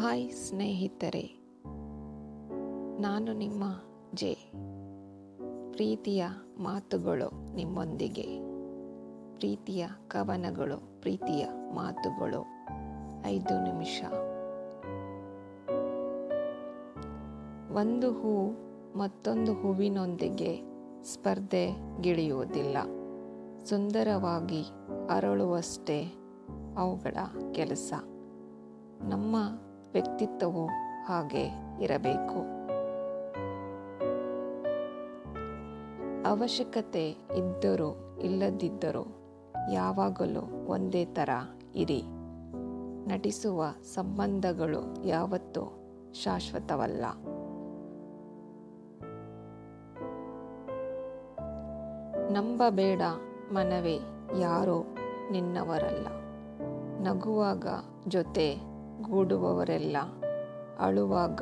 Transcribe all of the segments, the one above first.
Hi ಸ್ನೇಹಿತರೆ, ನಾನು ನಿಮ್ಮ ಜೆ. ಪ್ರೀತಿಯ ಮಾತುಗಳು ನಿಮ್ಮೊಂದಿಗೆ. ಪ್ರೀತಿಯ ಕವನಗಳು, ಪ್ರೀತಿಯ ಮಾತುಗಳು. ಐದು ನಿಮಿಷ. ಒಂದು ಹೂ ಮತ್ತೊಂದು ಹೂವಿನೊಂದಿಗೆ ಸ್ಪರ್ಧೆಗಿಳಿಯುವುದಿಲ್ಲ ಸುಂದರವಾಗಿ ಅರಳುವಷ್ಟೇ ಅವುಗಳ ಕೆಲಸ. ನಮ್ಮ ವ್ಯಕ್ತಿತ್ವವು ಹಾಗೆ ಇರಬೇಕು. ಅವಶ್ಯಕತೆ ಇದ್ದರೂ ಇಲ್ಲದಿದ್ದರೂ ಯಾವಾಗಲೂ ಒಂದೇ ಥರ ಇರಿ. ನಟಿಸುವ ಸಂಬಂಧಗಳು ಯಾವತ್ತೂ ಶಾಶ್ವತವಲ್ಲ. ನಂಬಬೇಡ ಮನವೇ ಯಾರೋ ನಿನ್ನವರಲ್ಲ. ನಗುವಾಗ ಜೊತೆ ಗೂಡುವವರೆಲ್ಲ ಅಳುವಾಗ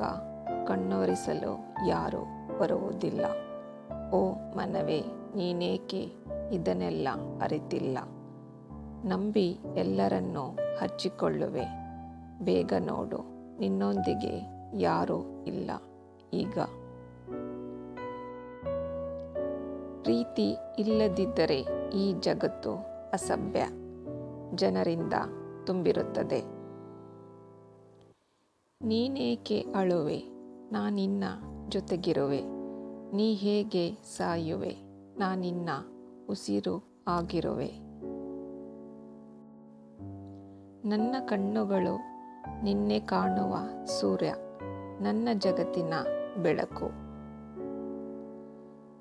ಕಣ್ಣೊರೆಸಲು ಯಾರೂ ಬರುವುದಿಲ್ಲ. ಓ ಮನವೇ, ನೀನೇಕೆ ಇದನ್ನೆಲ್ಲ ಅರಿತಿಲ್ಲ? ನಂಬಿ ಎಲ್ಲರನ್ನೂ ಹಚ್ಚಿಕೊಳ್ಳುವೆ. ಬೇಗ ನೋಡು, ನಿನ್ನೊಂದಿಗೆ ಯಾರೂ ಇಲ್ಲ ಈಗ. ಪ್ರೀತಿ ಇಲ್ಲದಿದ್ದರೆ ಈ ಜಗತ್ತು ಅಸಭ್ಯ. ಜನರಿಂದ ತುಂಬಿರುತ್ತದೆ. ನೀನೇಕೆ ಅಳುವೆ? ನಾನಿನ್ನ ಜೊತೆಗಿರುವೆ. ನೀ ಹೇಗೆ ಸಾಯುವೆ? ನಾನಿನ್ನ ಉಸಿರು ಆಗಿರುವೆ. ನನ್ನ ಕಣ್ಣುಗಳು ನಿನ್ನೆ ಕಾಣುವ ಸೂರ್ಯ, ನನ್ನ ಜಗತ್ತಿನ ಬೆಳಕು.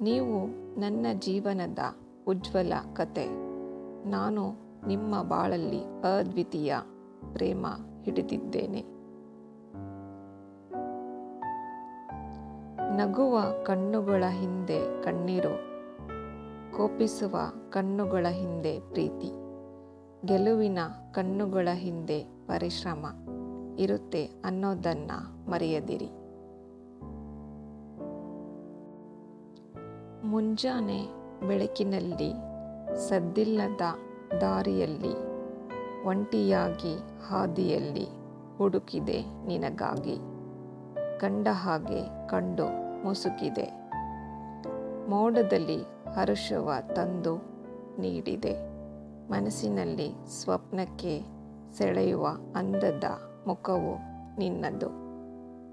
ನೀವು ನನ್ನ ಜೀವನದ ಉಜ್ವಲ ಕತೆ. ನಾನು ನಿಮ್ಮ ಬಾಳಲ್ಲಿ ಅದ್ವಿತೀಯ ಪ್ರೇಮ ಹಿಡಿದಿದ್ದೇನೆ. ನಗುವ ಕಣ್ಣುಗಳ ಹಿಂದೆ ಕಣ್ಣೀರು, ಕೋಪಿಸುವ ಕಣ್ಣುಗಳ ಹಿಂದೆ ಪ್ರೀತಿ, ಗೆಲುವಿನ ಕಣ್ಣುಗಳ ಹಿಂದೆ ಪರಿಶ್ರಮ ಇರುತ್ತೆ ಅನ್ನೋದನ್ನು ಮರೆಯದಿರಿ. ಮುಂಜಾನೆ ಬೆಳಕಿನಲ್ಲಿ ಸದ್ದಿಲ್ಲದ ದಾರಿಯಲ್ಲಿ, ಒಂಟಿಯಾಗಿ ಹಾದಿಯಲ್ಲಿ ಹುಡುಕಿದೆ ನಿನಗಾಗಿ. ಕಂಡ ಹಾಗೆ ಕಂಡು ಮುಸುಕಿದೆ. ಮೋಡದಲ್ಲಿ ಹರುಷವ ತಂದು ನೀಡಿದೆ. ಮನಸ್ಸಿನಲ್ಲಿ ಸ್ವಪ್ನಕ್ಕೆ ಸೆಳೆಯುವ ಅಂದದ ಮುಖವು ನಿನ್ನದು.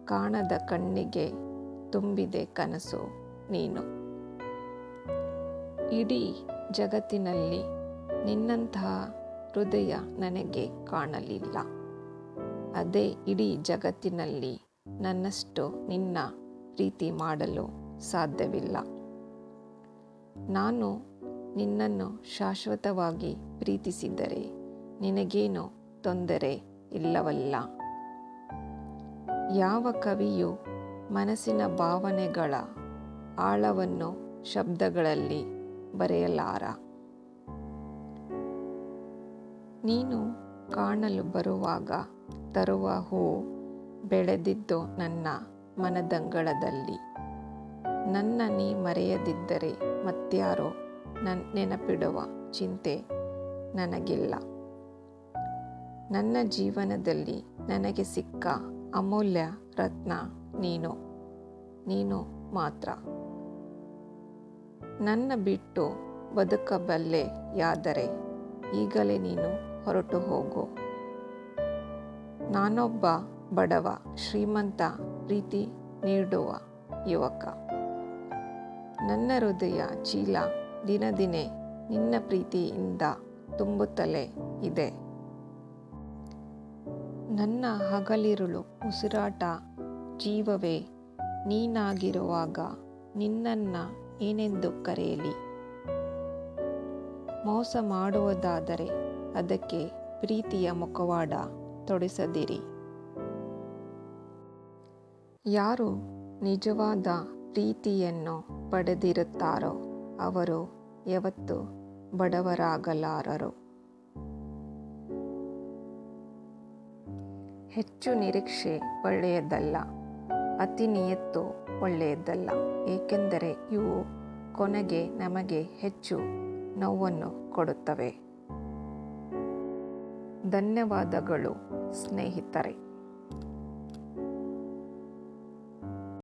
ಕಾಣದ ಕಣ್ಣಿಗೆ ತುಂಬಿದೆ ಕನಸು ನೀನು. ಇಡೀ ಜಗತ್ತಿನಲ್ಲಿ ನಿನ್ನಂತಹ ಹೃದಯ ನನಗೆ ಕಾಣಲಿಲ್ಲ. ಅದೇ ಇಡೀ ಜಗತ್ತಿನಲ್ಲಿ ನನ್ನಷ್ಟು ನಿನ್ನ ಪ್ರೀತಿ ಮಾಡಲು ಸಾಧ್ಯವಿಲ್ಲ. ನಾನು ನಿನ್ನನ್ನು ಶಾಶ್ವತವಾಗಿ ಪ್ರೀತಿಸಿದರೆ ನಿನಗೇನು ತೊಂದರೆ ಇಲ್ಲವಲ್ಲ. ಯಾವ ಕವಿಯು ಮನಸ್ಸಿನ ಭಾವನೆಗಳ ಆಳವನ್ನು ಶಬ್ದಗಳಲ್ಲಿ ಬರೆಯಲಾರ? ನೀನು ಕಾಣಲು ಬರುವಾಗ ತರುವ ಹೂ ಬೆಳೆದಿದ್ದು ನನ್ನ ಮನದಂಗಳದಲ್ಲಿ. ನನ್ನ ನೀ ಮರೆಯದಿದ್ದರೆ ಮತ್ಯಾರೋ ನನ್ನ ನೆನಪಿಡುವ ಚಿಂತೆ ನನಗಿಲ್ಲ. ನನ್ನ ಜೀವನದಲ್ಲಿ ನನಗೆ ಸಿಕ್ಕ ಅಮೂಲ್ಯ ರತ್ನ ನೀನು ನೀನು ಮಾತ್ರ. ನನ್ನ ಬಿಟ್ಟು ಬದುಕಬಲ್ಲೆ ಯಾದರೆ ಈಗಲೇ ನೀನು ಹೊರಟು ಹೋಗು ನಾನೊಬ್ಬ ಬಡವ ಶ್ರೀಮಂತ ಪ್ರೀತಿ ನೀಡುವ ಯುವಕ. ನನ್ನ ಹೃದಯ ಚೀಲ ದಿನ ದಿನೇ ನಿನ್ನ ಪ್ರೀತಿಯಿಂದ ತುಂಬುತ್ತಲೇ ಇದೆ. ನನ್ನ ಹಗಲಿರುಳು ಉಸಿರಾಟ ಜೀವವೇ, ನೀನಾಗಿರುವಾಗ ನಿನ್ನನ್ನು ಏನೆಂದು ಕರೆಯಲಿ? ಮೋಸ ಮಾಡುವುದಾದರೆ ಅದಕ್ಕೆ ಪ್ರೀತಿಯ ಮುಖವಾಡ ತೊಡಿಸದಿರಿ. ಯಾರು ನಿಜವಾದ ಪ್ರೀತಿಯನ್ನು ಪಡೆದಿರುತ್ತಾರೋ ಅವರು ಯಾವತ್ತು ಬಡವರಾಗಲಾರರು. ಹೆಚ್ಚು ನಿರೀಕ್ಷೆ ಒಳ್ಳೆಯದಲ್ಲ, ಅತಿ ನಿಯತ್ತು ಒಳ್ಳೆಯದಲ್ಲ, ಏಕೆಂದರೆ ಇವು ಕೊನೆಗೆ ನಮಗೆ ಹೆಚ್ಚು ನೋವನ್ನು ಕೊಡುತ್ತವೆ. ಧನ್ಯವಾದಗಳು ಸ್ನೇಹಿತರೆ.